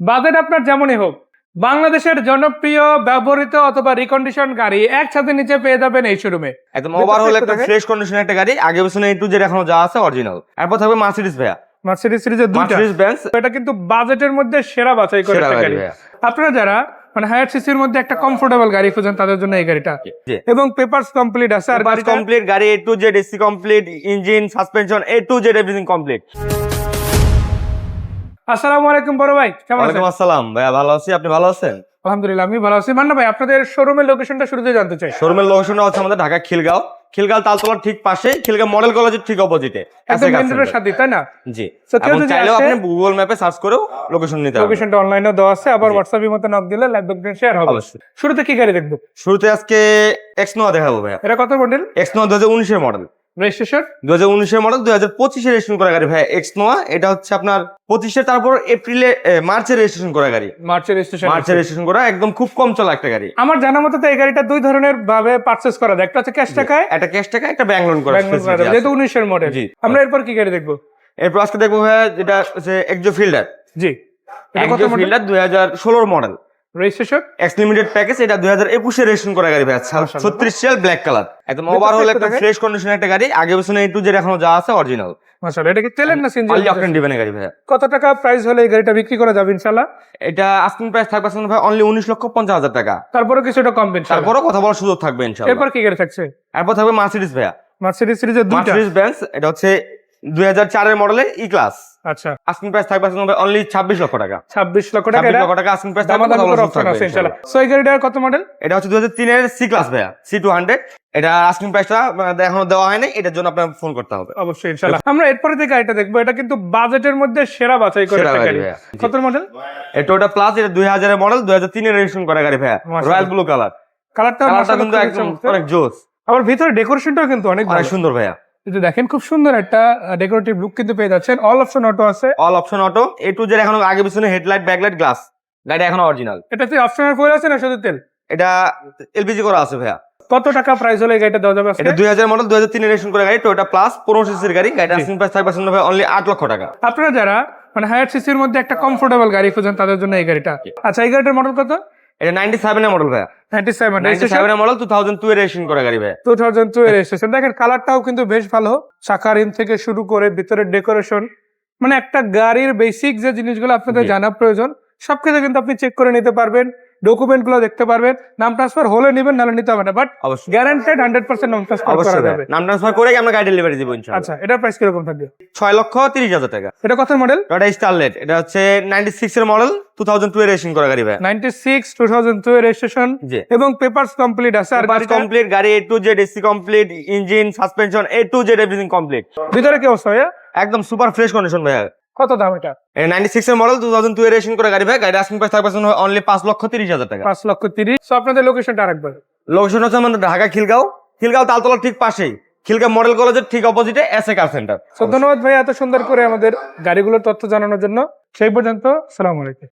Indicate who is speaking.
Speaker 1: Budget আপনার যেমনই হোক বাংলাদেশের জনপ্রিয় ব্যবহৃত অথবা রিকন্ডিশন গাড়ি একসাথে নিচে পেয়ে যাবেন এই শোরুমে
Speaker 2: একদম ওভারঅল
Speaker 1: একটা
Speaker 2: ফ্রেশ কন্ডিশনের একটা গাড়ি আগে পিছনে একটু যেটা এখনও যা আছে অরিজিনাল এরপর থাকবে মার্সিডিস ভাইয়া।
Speaker 1: মার্সিডিজ সিরিজের দুইটা।
Speaker 2: মার্সিডিস বেঞ্চ
Speaker 1: এটা কিন্তু বাজেটের মধ্যে সেরা বাছাই করে
Speaker 2: সেরা
Speaker 1: একটা
Speaker 2: গাড়ি
Speaker 1: আপনারা যারা মানে হায়ার সিসির মধ্যে একটা কমফোর্টেবল গাড়ি খুঁজেন তাদের জন্য এই গাড়িটা। এবং পেপারস কমপ্লিট আছে আর
Speaker 2: কমপ্লিট গাড়ি A to Z AC complete engine suspension A to Z everything complete
Speaker 1: আসসালামু আলাইকুম বড় ভাই কেমন আছেন?
Speaker 2: আসসালাম। ভাইয়া ভালো আছি আপনি ভালো আছেন?
Speaker 1: আলহামদুলিল্লাহ আমি ভালো আছি। মান্না ভাই আপনাদের শোরুমের লোকেশনটা শুরুতে জানতে চাই।
Speaker 2: শোরুমের লোকেশনটা হচ্ছে আমাদের ঢাকা খিলগাঁও। খিলগাঁও তালতলার ঠিক পাশে খিলগাঁও মডেল কলেজের ঠিক অপোজিটে
Speaker 1: একদম মেন রোডের সাথে তাই না?
Speaker 2: জি। চাইলেও আপনি গুগল ম্যাপে সার্চ করেও লোকেশন নিতে পারবেন।
Speaker 1: লোকেশনটা অনলাইনেও দেওয়া আছে আবার
Speaker 2: জি।
Speaker 1: হোয়াটসঅ্যাপের মতো নক দিলে লাইভ লোকেশন শেয়ার হবে।
Speaker 2: অবশ্যই।
Speaker 1: শুরুতে কি গাড়ি দেখব?
Speaker 2: শুরুতে আজকে এক্স নোয়া দেখাবো ভাইয়া।
Speaker 1: এটা কত মডেল
Speaker 2: এক্স নোয়া দু হাজার উনিশের মডেল
Speaker 1: রেজিস্ট্রেশন
Speaker 2: দু হাজার উনিশের মডেল দু হাজার পঁচিশে রেজিস্ট্রেশন করা গাড়ি। ভাই এক্স নোয়া এটা হচ্ছে আপনার পঁচিশে তারপর এপ্রিলে মার্চে রেজিস্ট্রেশন করা গাড়ি।
Speaker 1: মার্চের রেজিস্ট্রেশন
Speaker 2: মার্চে রেজিস্ট্রেশন করা একদম খুব কম চলা একটা গাড়ি।
Speaker 1: আমার জানা মতো তো এই গাড়িটা দুই ধরনের ভাবে পারচেস করা যায়। একটা হচ্ছে ক্যাশ টাকায়
Speaker 2: একটা ক্যাশ টাকা একটা ব্যাংক লোন করা
Speaker 1: যেহেতু উনিশের মডেল
Speaker 2: জি।
Speaker 1: আমরা এরপর কি গাড়ি দেখব?
Speaker 2: এরপর আজকে দেখব ভাইয়া যেটা হচ্ছে Axio Fielder
Speaker 1: G. Model
Speaker 2: Fielder দুই হাজার ষোলোর model
Speaker 1: registration
Speaker 2: X limited package এটা দুই হাজার একুশে রেজিস্ট্রেশন করা গাড়ি ছত্রিশ সিয়াল ব্ল্যাক কালার একদম ওভারঅল
Speaker 1: একটা
Speaker 2: ফ্রেশ কন্ডিশনের একটা গাড়ি। আগে পিছনে একটু যেটা এখনও যা আছে অরিজিনাল
Speaker 1: মাশাআল্লাহ এটা কি তেলের না
Speaker 2: অনলি গাড়ি
Speaker 1: কত টাকা প্রাইস হলে এই গাড়িটা বিক্রি করা যাবে ইনশাআল্লাহ?
Speaker 2: এটা আস্কিং প্রাইস থাকবে আসলে ভাই অনলি লক্ষ পঞ্চাশ হাজার টাকা।
Speaker 1: তারপরে কিছুটা
Speaker 2: কথা বলার সুযোগ থাকবে ইনশাআল্লাহ।
Speaker 1: এরপর কি গাড়ি থাকছে?
Speaker 2: এরপর থাকবে ভাইয়া।
Speaker 1: মার্সিডিজ সিরিজের
Speaker 2: বেঞ্চ এটা হচ্ছে দুই হাজার চারের মডেলের ই ক্লাস
Speaker 1: আচ্ছা।
Speaker 2: আস্কিং প্রাইস থাকবে অনলি ছাব্বিশ লক্ষ টাকা।
Speaker 1: ছাব্বিশ লক্ষ টাকা
Speaker 2: লক্ষ টাকা আস্কিং প্রাইস থাকবে
Speaker 1: সো এই গাড়িটার কত মডেল
Speaker 2: এটা হচ্ছে দুই হাজার তিনের সি ক্লাস ভাইয়া সি টু হান্ড্রেড এটা আস্কিং প্রাইসটা এখনও দেওয়া হয়নি এটার জন্য আপনার ফোন করতে হবে।
Speaker 1: অবশ্যই ইনশাআল্লাহ আমরা এরপরে যে গাড়িটা দেখব এটা কিন্তু বাজেটের মধ্যে সেরা বাছাই করে
Speaker 2: গাড়ি।
Speaker 1: কত মডেল
Speaker 2: এটা ওটা প্লাস এটা দুই হাজারের মডেল দুই হাজার তিনের রেজিস্ট্রেশন করা গাড়ি ভাইয়া। রয়্যাল ব্লু কালার
Speaker 1: কালারটা
Speaker 2: কালারটা কিন্তু একদম অনেক জোস।
Speaker 1: আবার ভিতরে ডেকোরেশনটাও কিন্তু অনেক
Speaker 2: অনেক সুন্দর ভাইয়া।
Speaker 1: দেখেন খুব সুন্দর একটা ডেকোরেটিভ লুক কিন্তু পেয়ে যাচ্ছেন। অল অপশন অটো আছে।
Speaker 2: All option auto A to Z এখনও আগে পিছনে হেডলাইট ব্যাকলাইট গ্লাস গাড়ি এখনও অরিজিনাল
Speaker 1: এটাতে অপশনের ফুয়েল আছে না শুধু তেল?
Speaker 2: এটা এলপিজি করা আছে ভাইয়া।
Speaker 1: কত টাকা প্রাইস হলে গাড়িটা দেওয়া যাবে
Speaker 2: এটা দুই হাজার মডেল দুই হাজার তিনের রেজিস্ট্রেশন করা গাড়ি টোটা প্লাস পনেরো সিসির গাড়ি। গাড়িটা
Speaker 1: জি।
Speaker 2: আস্কিং প্রাইস থাকবে ভাই অনলি আট লক্ষ টাকা।
Speaker 1: আপনারা যারা মানে হায়ার সিসির মধ্যে একটা কমফোর্টেবল গাড়ি খুঁজেন তাদের জন্য এই গাড়িটা। আচ্ছা এই গাড়িটার মডেল কত?
Speaker 2: এটা মডেল মডেল এর রেজিস্ট্রেশন করা গাড়ি
Speaker 1: এর রেজিস্ট্রেশন দেখেন কালারটাও কিন্তু বেশ ভালো। চাকা রিম থেকে শুরু করে ভিতরের ডেকোরেশন মানে একটা গাড়ির বেসিক যে জিনিসগুলো আপনাদের। জানা প্রয়োজন সবকিছু কিন্তু আপনি চেক করে নিতে পারবেন ডকুমেন্টগুলো দেখতে পারবেন নাম ট্রান্সফার হলে নেবেন নাহলে নিতে হবে না বাট
Speaker 2: অবশ্যই।
Speaker 1: গ্যারান্টেড হান্ড্রেড পার্সেন্ট নাম ট্রান্সফার করা
Speaker 2: অবশ্যই
Speaker 1: যাবে।
Speaker 2: নাম ট্রান্সফার করে আমরা গাড়ি ডেলিভারি দিব ইনশাআল্লাহ।
Speaker 1: আচ্ছা এটার প্রাইস কীরকম থাকবে?
Speaker 2: ছয় লক্ষ তিরিশ হাজার টাকা।
Speaker 1: এটা কত মডেল
Speaker 2: এটা স্টারলেট এটা হচ্ছে নাইনটি সিক্স এর মডেল টু থাউজেন্ড টু এর রেজিস্ট্রেশন করা গাড়ি ভাইয়া
Speaker 1: ninety six two thousand two এর রেজিস্ট্রেশন এবং পেপারস কমপ্লিট আছে আর গাড়িটা
Speaker 2: কমপ্লিট গাড়ি A to Z AC complete engine suspension A to Z everything complete
Speaker 1: ভিতরে কি অবস্থা ভাইয়া?
Speaker 2: একদম সুপার ফ্রেশ কন্ডিশন ভাইয়া।
Speaker 1: কত দাম এটা?
Speaker 2: নাইনটি সিক্স এর মডেল টু থাউজেন্ড টু এর রেশন করে গাড়ি ভাই গাড়ি আস্কিং প্রাইস থাকবে অনলি পাঁচ লক্ষ তিরিশ হাজার টাকা।
Speaker 1: পাঁচ লক্ষ তিরিশ। সো আপনাদের লোকেশনটা আরেকবার।
Speaker 2: লোকেশন হচ্ছে আমাদের ঢাকা খিলগাঁও। খিলগাঁও তালতলার ঠিক পাশেই। খিলগাঁও মডেল কলেজের ঠিক অপোজিটে এস এ কার সেন্টার
Speaker 1: ধন্যবাদ ভাই এত সুন্দর করে আমাদের গাড়িগুলোর তথ্য জানানোর জন্য। সেই পর্যন্ত সালাম আলাইকুম।